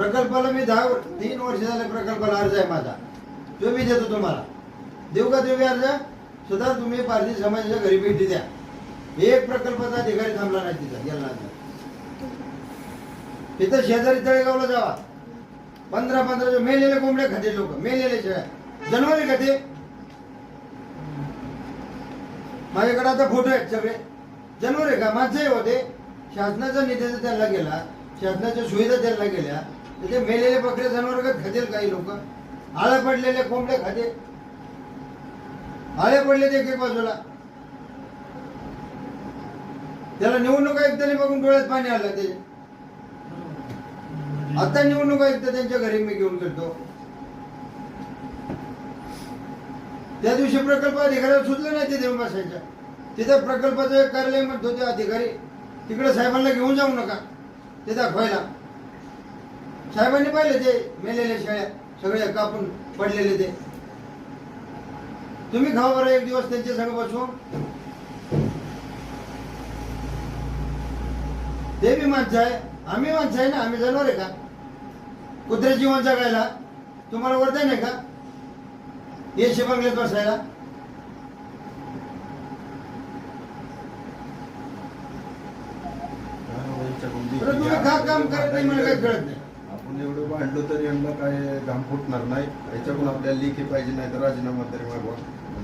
प्रकल्पाला मी दहा तीन वर्ष झाले प्रकल्पाला अर्ज आहे माझा. तो मी देतो तुम्हाला. देऊ का तुम्ही अर्ज? सुद्धा तुम्ही पारधी समाजाच्या घरी भेटी द्या. एक प्रकल्पाचा अधिकारी थांबला नाही तिथं गेला नाही. तिथं शेजारी तळेगावला जावा. पंधरा पंधरा मेलेले कोंबडे खाते लोक मेलेले शेळ्या जनावरे खाते. माझ्याकडे आता फोटो आहेत सगळे. जनावरे का? माझे होते. शासनाचा निधी त्यांना गेला. शासनाच्या सुविधा त्यांना गेल्या. ते मेलेले बकरे जनावर खातील काही लोक. आळ्या पडलेले कोंबडे खाते आळे पडले ते एक बाजूला. त्याला निवडणूक आयुक्तांनी बघून डोळ्यात पाणी आलं ते. आता निवडणूक आयुक्त त्यांच्या घरी मी घेऊन गेलतो. त्या दिवशी प्रकल्प अधिकाऱ्याला सुचलं नाही ते देऊन बसायच्या तिथं प्रकल्पाचं एक कार्यालय म्हणतो ते अधिकारी तिकडे साहेबांना घेऊन जाऊ नका. ते दाखवायला. साहेबांनी पाहिले ते मेलेले शेळ्या सगळे कापून पडलेले ते. तुम्ही खावा बरं एक दिवस त्यांच्या संग बसून ते बी माणसं आहे आम्ही माणसं आहे ना आम्ही जनावर आहे का? कुत्र्याची जीवन जगायला तुम्हाला वरदान आहे का? येशे बंगल्यात बसायला. तुम्ही का काम करत नाही मला काही कळत नाही. एवढं वाढलो तरी यांना काय घाम फुटणार नाही. याच्याकडून आपल्याला लेखी पाहिजे नाही तर राजीनामा तरी मागवा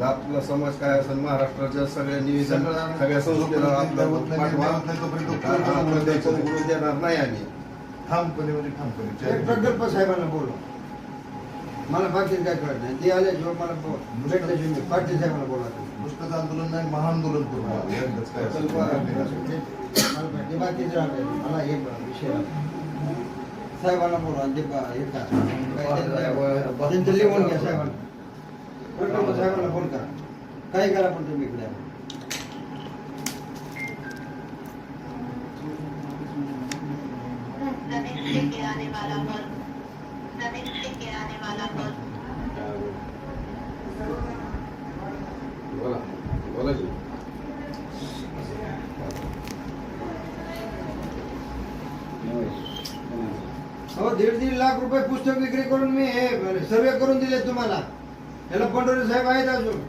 आपला समाज काय असेल महाराष्ट्राच्या सगळ्या निवेदन सगळं- सगळ्या संस्थेला आपला उघडून देणार नाही. आम्ही. ठामपणे म्हणजे ठामपणे. प्रकल्प साहेबांना बोलवा. मला बाकी काय कळत नाही. ते आले जो मला भेटल्याशिवाय पाटील साहेबांना बोला पुस्तक आंदोलन नाही महाआंदोलन करू प्रकल्प बाकीचे मला हे विषय. साहेबांना बोलवा ते हे करा. त्यांचं- लिहून घ्या साहेबांना. साहेबांना फोन करा. काय करा पण तुम्ही इकडे आने वाला वर्ग नवीन लेके आने वाला बोला बोला की अहो दीड दीड लाख रुपये पुस्तक विक्री करून मी हे सर्वे करून दिले तुम्हाला. याला पंढरी साहेब आहेत अजून.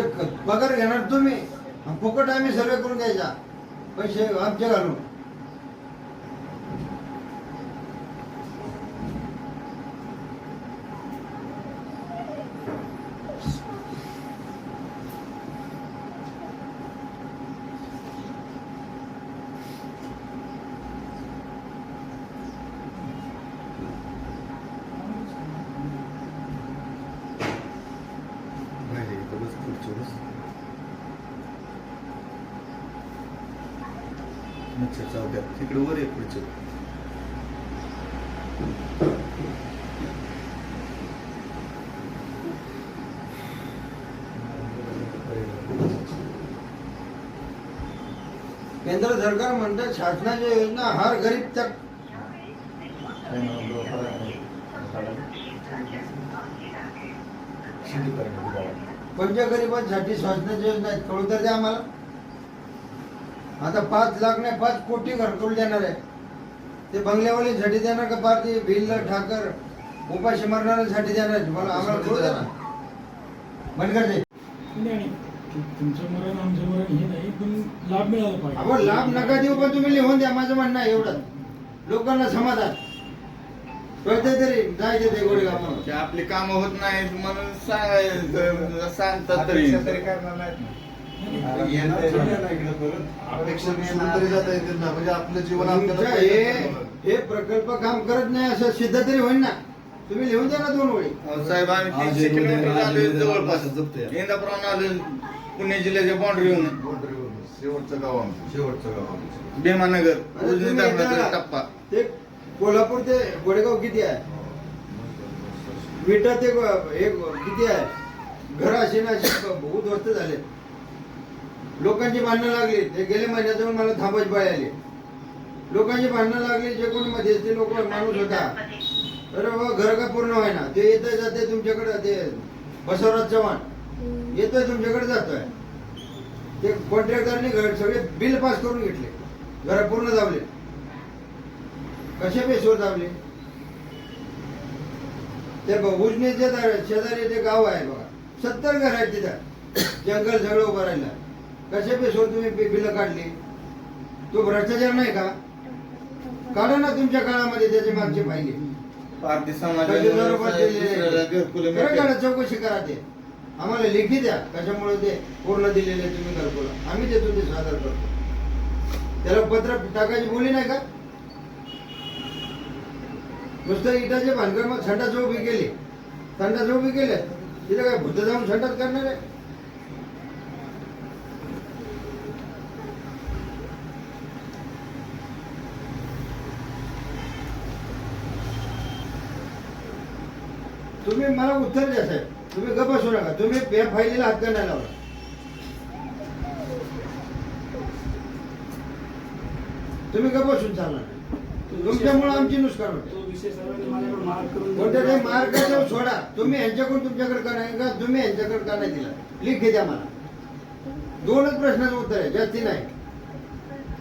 एक पगार घेणार तुम्ही. फुकट आम्ही सर्वे करून घ्यायचा. पैसे आमचे घालून नाही इथं बस खुर्ची बस मच्छर चावत्या तिकडे वर एक खुर्ची केंद्र सरकार म्हणतं शासनाच्या योजना हर गरीब तक कोणत्या गरिबांसाठी शासनाच्या योजना आहेत? कळू तर द्या आम्हाला. आता पाच लाख नाही पाच कोटी घरकुल देणार आहे ते बंगल्यावालींसाठी देणार का पार ते भिल्ल ठाकर उपाशी मारणाऱ्यांसाठी देणार आहे? मला आम्हाला ना बनगरचे नाही तुमचं मरण आमचं मरण हे नाही पण लाभ मिळाला पाहिजे. आपण लाभ नका देऊ पण तुम्ही लिहून द्या. माझं म्हणणं आहे एवढं. लोकांना समाधान. कळते तरी. जायचे ते की आपली कामं होत नाहीत म्हणून सांगायचं सांगतात तरी. तरी करणार नाहीत. ना. म्हणजे आपलं जीवन हे. हे प्रकल्प काम करत नाही असं सिद्ध तरी होईल ना. तुम्ही लिहून द्या ना दोन अहो, साहेब आम्ही तीनशे किलोमीटर आलोय जवळपास. भाषा जपतोय. इंदापुराहून आलो पुणे जिल्ह्याच्या बाउंड्रीहून बोंडरीवरून. शेवटचं गाव आमचं. शेवटचं गाव भीमानगर. टप्पा. ते कोल्हापूर ते गोडेगाव किती आहे? विटा ते हे किती आहे? घर असे ना असे उद्ध्वस्त झाले. लोकांची भांडणं लागली. ते गेले महिन्यात जाऊन मला थांबायची बाय आली. लोकांची भांडणं लागली जे कोणी मध्यस्थी लोक माणूस होता. अरे बाबा घर का पूर्ण व्हाय ना ते येतंय जाते तुमच्याकडे. ते बसवराज चव्हाण. येतोय तुमच्याकडे जातोय. ते कॉन्ट्रॅक्टरने घर सगळे बिल पास करून घेतले. घर पूर्ण दाबले. कशा बेसवर दाबले? ते उजनीचे शेजारी ते गाव आहे बघा. सत्तर घर आहेत तिथं. जंगल सगळं उभं राहिलं. कशा बेसवर तुम्ही बिलं काढली? तो भ्रष्टाचार नाही का? काढा ना तुमच्या काळामध्ये त्याचे मागचे पाहिजे समाजाला चौकशी करा ते. आम्हाला लेखी द्या. कशामुळे ते पूर्ण दिलेले तुम्ही घरकुल. आम्ही देतो ते सादर करतो. त्याला पत्र टाकायची बोली नाही का? नुसतं इटाचे भानगड मग संडास उभी केली. संडास उभी केले तिथे काय भूत जाऊन संडास करणार आहे? तुम्ही मला उत्तर द्या साहेब. तुम्ही गप बसू नका. तुम्ही या फायलीला हात का नाही लावला तुम्ही गप बसून चालणार. तुमच्यामुळे आमची नुकसान होते. तो मार्गाचं सोडा. तुम्ही यांच्याकडून तुमच्याकडे का नाही का तुम्ही यांच्याकडे का नाही दिला? लिखी द्या मला. दोनच प्रश्नाचं उत्तर आहे. जास्ती नाही.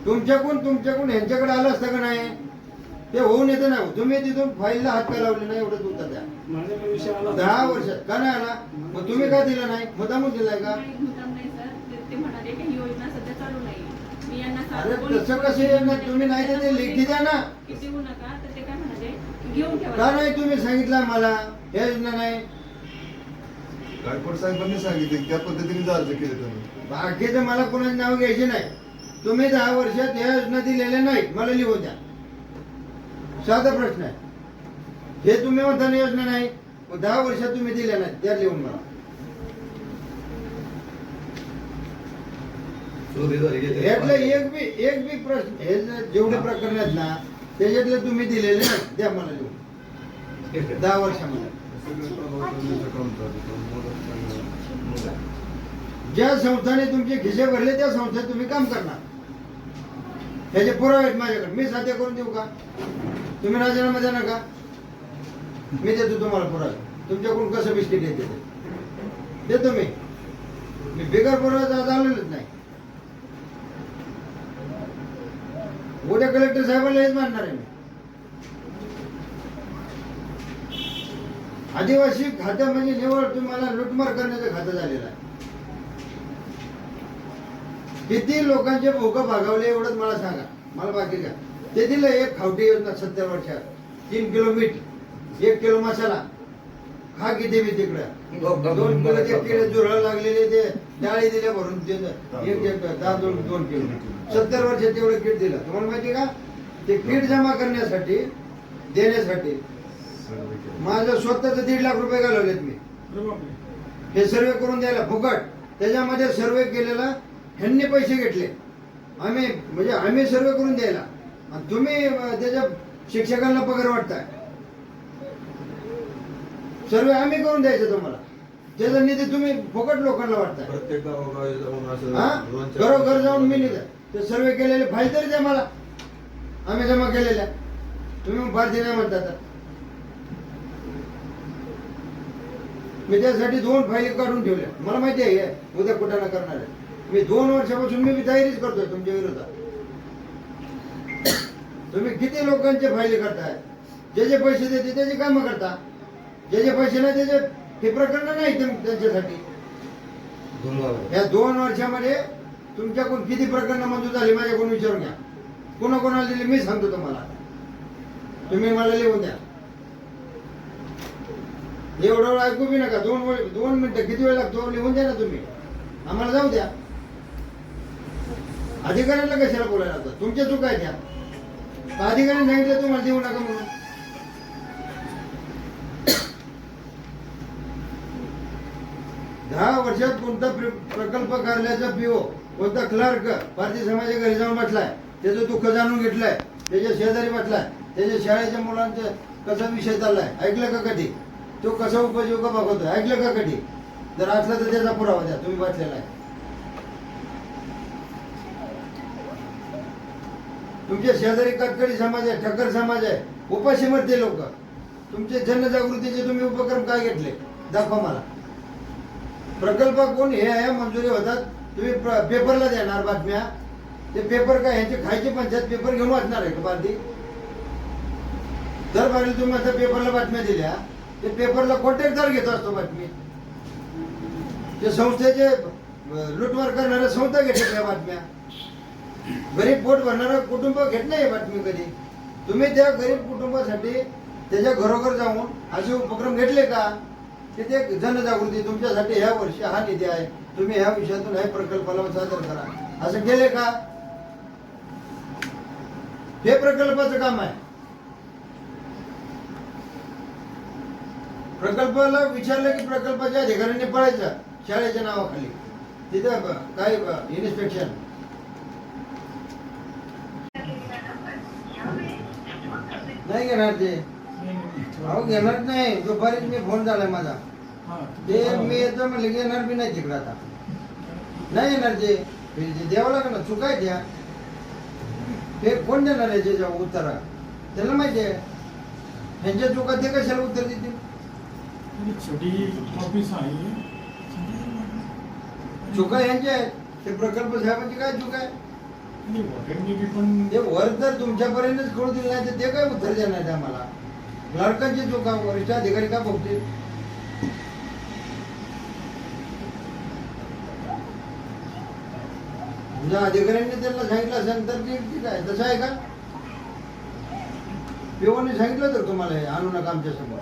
तुमच्याकडून तुमच्याकडून यांच्याकडे आलं असतं का नाही? ते होऊन येतं ना. तुम्ही तिथून फाईलला हात का लावले नाही एवढंच उत्तर द्या माझ्याकडे विषय आला दहा वर्षात का नाही आला? मग तुम्ही का दिला नाही? मुद्दामून दिलाय का? नाही, मुद्दाम नाही सर. ते- ते म्हणाले की ही योजना सध्या चालू नाही. मी यांना अरे तसं कसं येणार तुम्ही नाही तर ते लेखी द्या ना. की नाही तुम्ही सांगितलं मला हे योजना नाही. गायकवाड साहेबांनी सांगितले. त्या पद्धतीने अर्ज केले त्यांनी बाकीचं मला कोणाचे नाव घ्यायचे नाही. तुम्ही दहा वर्षात या योजना दिलेल्या नाहीत. मला लिहून द्या. साधा प्रश्न आहे. हे तुम्ही म्हणता ना योजना नाही मग दहा वर्षात तुम्ही दिल्या नाहीत त्या लिहून मला यातलं एक बी एक बी प्रश्न हे जेवढे प्रकरण आहेत ना त्याच्यातले तुम्ही दिलेले नाही द्या मला लिहून. दहा वर्षामध्ये. ज्या संस्थाने तुमचे खिसे भरले त्या संस्थेत तुम्ही काम करणार. ह्याचे पुरावे आहेत माझ्याकडे. मी साध्य करून देऊ का? तुम्ही राजीनामा देणार का? मी देतो तुम्हाला पुरावे. तुमच्याकडून कसं बिस्किट येते ते? देतो मी. मी बिगर पुराव्याचा आलेलोच नाही. उद्या कलेक्टर साहेबांना हेच मानणार आहे मी. आदिवासी खातं म्हणजे निवड तुम्हाला लुटमार करण्याचं खातं झालेलं आहे. किती लोकांचे भोक भागावले एवढंच मला सांगा. मला बाकी का ते दिलं एक खावटी योजना सत्तर वर्षात तीन किलो मीठ एक किलो मसाला. खा किती मी तिकडं. दोन किलो ते किलो जुरळ लागलेले ते डाळी दिल्या भरून ते एक एक दहा दोन दोन किलो. सत्तर वर्षात तेवढं किट दिलं. तुम्हाला माहिती का? ते किट जमा करण्यासाठी देण्यासाठी माझं स्वतःच दीड लाख रुपये घालवलेत मी. हे सर्वे करून द्यायला फुकट. त्याच्यामध्ये सर्वे केलेला ह्यांनी पैसे घेतले. आम्ही म्हणजे आम्ही सर्वे करून द्यायला. आणि तुम्ही त्याच्या शिक्षकांना पगार वाटताय सर्वे आम्ही करून द्यायचं तुम्हाला. त्याचा निधी तुम्ही फुकट लोकांना वाटताय प्रत्येक हा? घरोघर जाऊन मी निघा ते सर्वे केलेले फाईल तरी द्या मला. आम्ही जमा केलेल्या. तुम्ही भारतीय नाही म्हणता मी त्यासाठी दोन फाईली काढून ठेवल्या. मला माहिती आहे उद्या कुठं ना करणार आहे. मी दोन वर्षापासून मी तयारीच करतोय तुमच्या विरोधात. तुम्ही किती लोकांचे फायदे करताय? जे जे पैसे देते त्याचे कामं करता. जे जे पैसे नाही त्याचे हे प्रकरण नाही त्यांच्यासाठी. या दोन वर्षामध्ये तुमच्याकडून किती प्रकरणं मंजूर झाली माझ्याकडून विचारून घ्या. कोणाकोणाला दिली मी सांगतो तुम्हाला. तुम्ही मला लिहून द्या. एवढं वेळ ऐकू बी नका. दोन वेळ दोन मिनिटं किती वेळ लागतो लिहून द्या ना तुम्ही. आम्हाला जाऊ द्या. अधिकाऱ्यांना कशाला बोलायला लागतं? तुमच्या चुका आहेत त्या अधिकाऱ्यांनी सांगितलं तुम्हाला देऊ नका म्हणून. दहा वर्षात कोणता प्रकल्प कार्यालयाचा पीओ कोणता क्लर्क भारतीय समाजाच्या घरी जाऊन बसलाय त्याचं दुःख जाणून घेतलंय त्याच्या शेजारी बसलाय त्याच्या शाळेच्या मुलांचा कसा विषय चाललाय ऐकलं का कधी? तो कसा उपजीविका बघवतोय ऐकलं का कधी? जर असला तर त्याचा पुरावा द्या तुम्ही वाचलेला आहे. तुमच्या शेजारी कटकडी समाज आहे ठक्कर समाज आहे उपाशी मरते लोक. तुमचे जनजागृतीचे तुम्ही उपक्रम काय घेतले? दाखवा मला. प्रकल्प कोण हे आहे मंजुरी होतात. तुम्ही प्र- पेपरला देणार बातम्या. ते पेपर काय ह्याचे खायचे पंचायत पेपर घेऊन वाचणार आहे का पार्टी दर बारील तुम्ही आता पेपरला बातम्या दिल्या. ते पेपरला कॉन्ट्रॅक्टदार घेतो असतो बातमी. ते संस्थेचे लुटवार करणाऱ्या संस्था घेतात या बातम्या. गरीब पोट भरणारं कुटुंब घेत नाही बातमी कधी? तुम्ही त्या गरीब कुटुंबासाठी त्याच्या घरोघर जाऊन असे उपक्रम घेतले का? की ते जनजागृती तुमच्यासाठी ह्या वर्षी हा निधी आहे. तुम्ही ह्या विषयातून ह्या प्रकल्पाला सादर करा. असं केले का? हे प्रकल्पाचं काम आहे. प्रकल्पाला विचारलं की प्रकल्पाच्या अधिकाऱ्यांनी पळायचं शाळेच्या नावाखाली. तिथं काय इन्स्पेक्शन नाही घेणार ते. अहो घेणार नाही. दुपारीच मी फोन झालाय माझा. ते मी येतो म्हणलं की येणार बी नाही तिकडं आता. नाही येणार ते. द्यावं लागेल ना चुकाय द्या ते कोण देणार आहे त्याच्या उत्तरा त्याला माहिती आहे. ह्यांच्या चुका ते कशाला उत्तर देतील? आणि छोटी ऑफिस आहे. चुका यांच्या आहेत. ते प्रकल्प साहेबांची काय चुका आहे आणि वॉटरनी बी पण ते वर जर तुमच्यापर्यंतच कळू दिलं नाही तर ते काय उत्तर देणार आम्हाला? क्लार्कांची चुका वरिष्ठ अधिकारी का बघतील म्हणजे अधिकाऱ्यांनी त्यांना सांगितलं असेल तर ते ठीक आहे. तसं आहे का? पिओने सांगितलं तर तुम्हाला हे आणू नका आमच्यासमोर.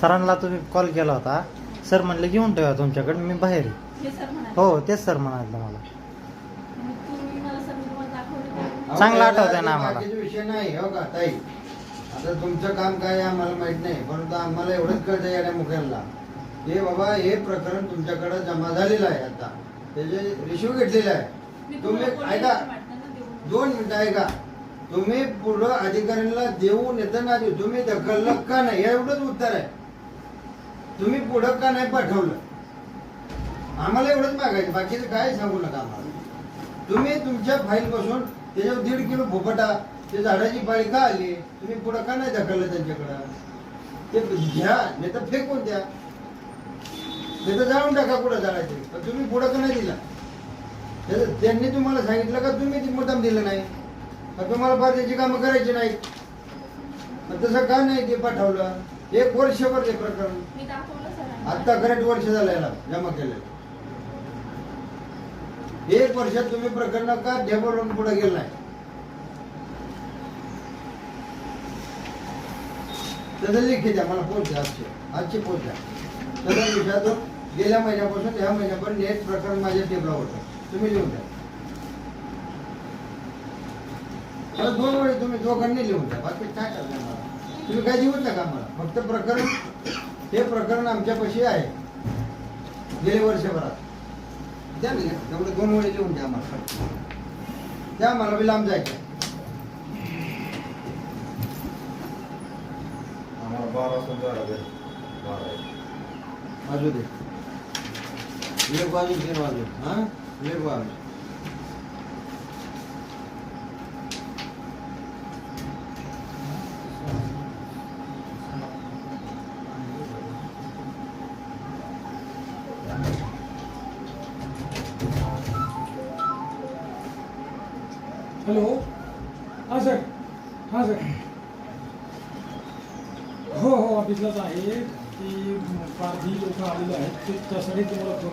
सरांना. तुम्ही कॉल केला होता. सर म्हणले घेऊन ठेवा तुमच्याकडे मी बाहेर आहे. हे सर म्हणाले. हो तेच सर म्हणाले मला. चांगलं अहो, आठवतंय ना आम्हाला. विषय नाही हो का ताई? आता तुमचं काम काय आहे आम्हाला माहीत नाही परंतु आम्हाला एवढंच कळतं येण्या मुख्याला हे बाबा हे प्रकरण तुमच्याकडे जमा झालेलं आहे आता. त्याचे रिशिव घेतलेले आहे. तुम्ही ऐका. दोन मिनिटं ऐका. तुम्ही पुढं अधिकाऱ्यांना देऊ येताना तुम्ही ढकललं का नाही? हे एवढंच उत्तर आहे. तुम्ही पुढं का नाही पाठवलं? आम्हाला एवढंच मागायचं. बाकीचं काय सांगू नका आम्हाला. तुम्ही तुमच्या फाईल बसून त्याच्यावर दीड किलो भोपटा ते झाडाची पाळी का आली? तुम्ही पुढं का नाही ढकललं त्यांच्याकडं? ते घ्या नाही तर फेकून द्या. नाही तर जाळून टाका कुठं जाळायचे पण तुम्ही पुढं का नाही दिला? त्यांनी तुम्हाला सांगितलं का तुम्ही मुद्दाम दिलं नाही? तुम्हाला त्याची कामं करायची नाही. मग तसं का नाही ते पाठवलं? एक वर्षभर ते प्रकरण. आता करेक्ट वर्ष झालं याला जमा केलेलं. एक वर्षात तुम्ही प्रकरण का डेव्हलपमेंट पुढे गेलं नाही? त्याचं लिखित द्या मला पोच द्या आजची. आजची पोच द्या. त्याच्या विषयातून गेल्या महिन्यापासून ह्या महिन्यापर्यंत एक प्रकरण माझ्या टेबलावर होतं. तुम्ही लिहून द्या. परत दोन वेळी तुम्ही दोघांनी लिहून द्या. बाकी काय करणार मला? तुम्ही काय देऊच नका मला? फक्त प्रकरण हे प्रकरण आमच्यापाशी आहे. गेले वर्षभरात. द्या ना तेवढे दोन वेळी लिहून द्या मला. द्या मला बी लांब जायचं. आम्हाला बारा सुद्धा बारा. आहे. वाजू दे. एक वाजू तीन वाजू हा? एक वाजू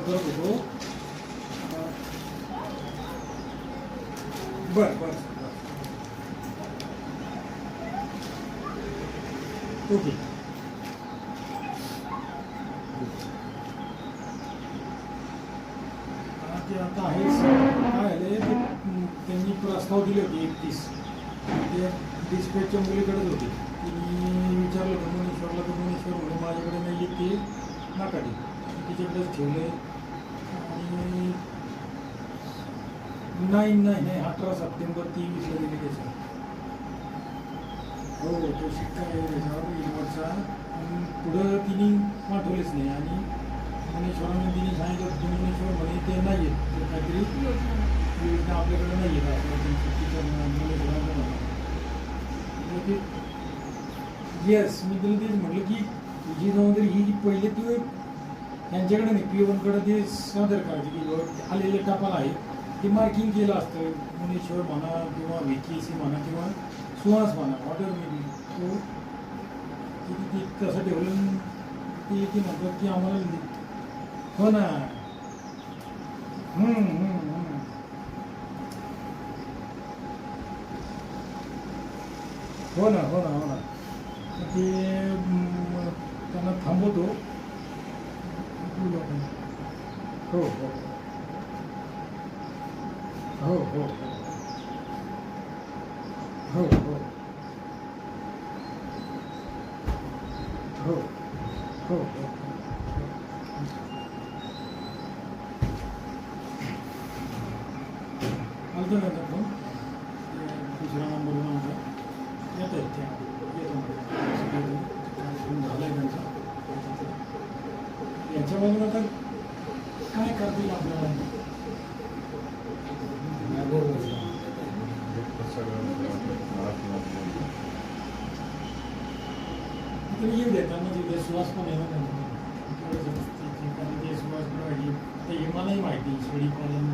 तुम्हाला फोन बर बरं बरं. ओके. ते आता आहे काय आले ते त्यांनी प्रस्ताव दिले होते एकतीस. ते डिस्पॅचच्या मुलीकडेच होते. तिने विचारलं भुवनेश्वरला भुवनेश्वर म्हणून माझ्याकडे नाही येत. ते तिच्याकडेच ठेवले आणि नाही नाही नाही अठरा सप्टेंबर तेवीसला दिले त्याचा हो तो शिक्का आहे त्याच्यावर इनवरचा पुढं तिने पाठवलेच नाही आणि मुनीश्वरांनी तिने सांगितलं होतं, म्हणे ते नाही आहेत ते काहीतरी योजना आपल्याकडे नाही आहेत आपल्या जनशक्तीच्या मुलीकडे येस मी तुला तेच म्हटलं की तुझी जबाबदारी ही जी पहिले तू एक यांच्याकडे नाही पी वनकडे ते सादर करायची की आलेले टपाल आहे ते मार्किंग केलं असतं मुनेश्वर म्हणा किंवा व्ही म्हणा किंवा सुहास म्हणा वॉटर मे तो किती ते तसं ठेवलं ते की म्हणतात की आम्हाला हो ना. हम्म, हम्म, हम्म. हो ना हो ना हो ना. ते त्यांना थांबवतो. हो हो. Gracias. येऊ देताना तिथे सुवास पण आहे ना तिथे सुवास पण वाटली ते हे मलाही माहिती शेळी पालन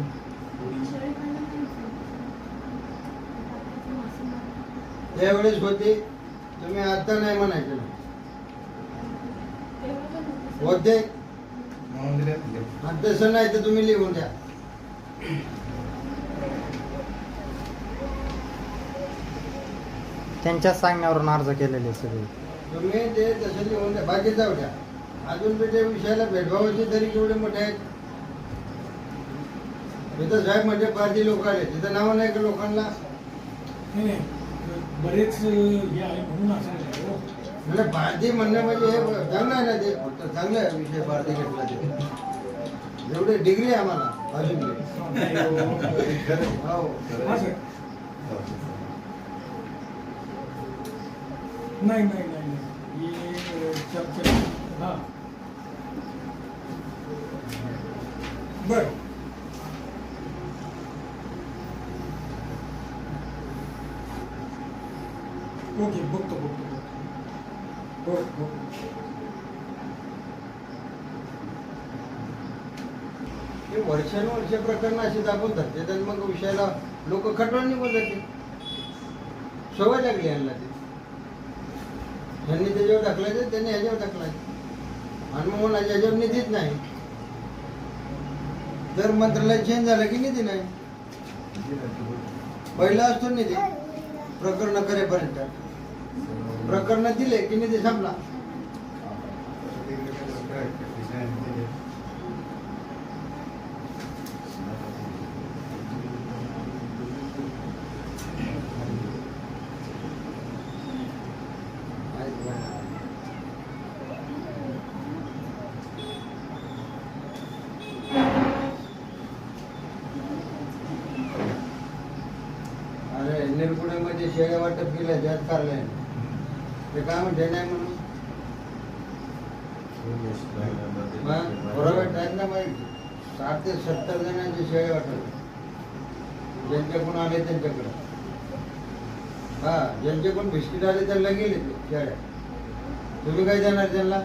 त्यावेळेस होते तुम्ही आता नाही म्हणायचे ना. होते? तसं नाही तर तुम्ही लिहून द्या. त्यांच्या सांगण्यावरून अर्ज केलेले सगळे. तुम्ही ते तसं लिहून द्या. बाकी जाऊ द्या. अजून बी त्या विषयाला भेदभावाचे तरी केवढे मोठे आहेत? इथं साहेब म्हणजे पारधी लोक आले. तिथं नाव नाही का लोकांना? नाही बरेच हे आहे म्हणून असं आहे हो. म्हणजे पारधी म्हणणं म्हणजे हे चांगलं आहे ना ते. फक्त चांगलं आहे विषय पारधी घेतला ते. एवढे डिग्री आहे आम्हाला. अजून. हो. हा सर. नाही नाही नाही नाही. बर हां ओके बघतो बघतो बघतो हो हे वर्षानुवर्ष प्रकरण अशी दाखवून धरते तर मग विषयाला लोक खटवून निघून जाते सवय लागली यांना ते. ज्यांनी त्याच्यावर टाकलायचं त्यांनी ह्याच्यावर टाकलाय. आणि मग याच्यावर निधीच नाही. जर मंत्रालय चेंज झालं की निधी नाही. पहिला असतो निधी. प्रकरण करेपर्यंत. प्रकरण दिले की निधी संपला. ते शेळ्या वाटप केल्या त्यात कारलंय. ते काय म्हणते नाही म्हणून? बरोबर आहेत ना माहिती. साठ ते सत्तर जणांचे शेळे वाटप. ज्यांच्याकडून आले त्यांच्याकडे. हा ज्यांच्याकडून बिस्किट आले त्यांना गेले ते शेळ्या. तुम्ही काय देणार त्यांना?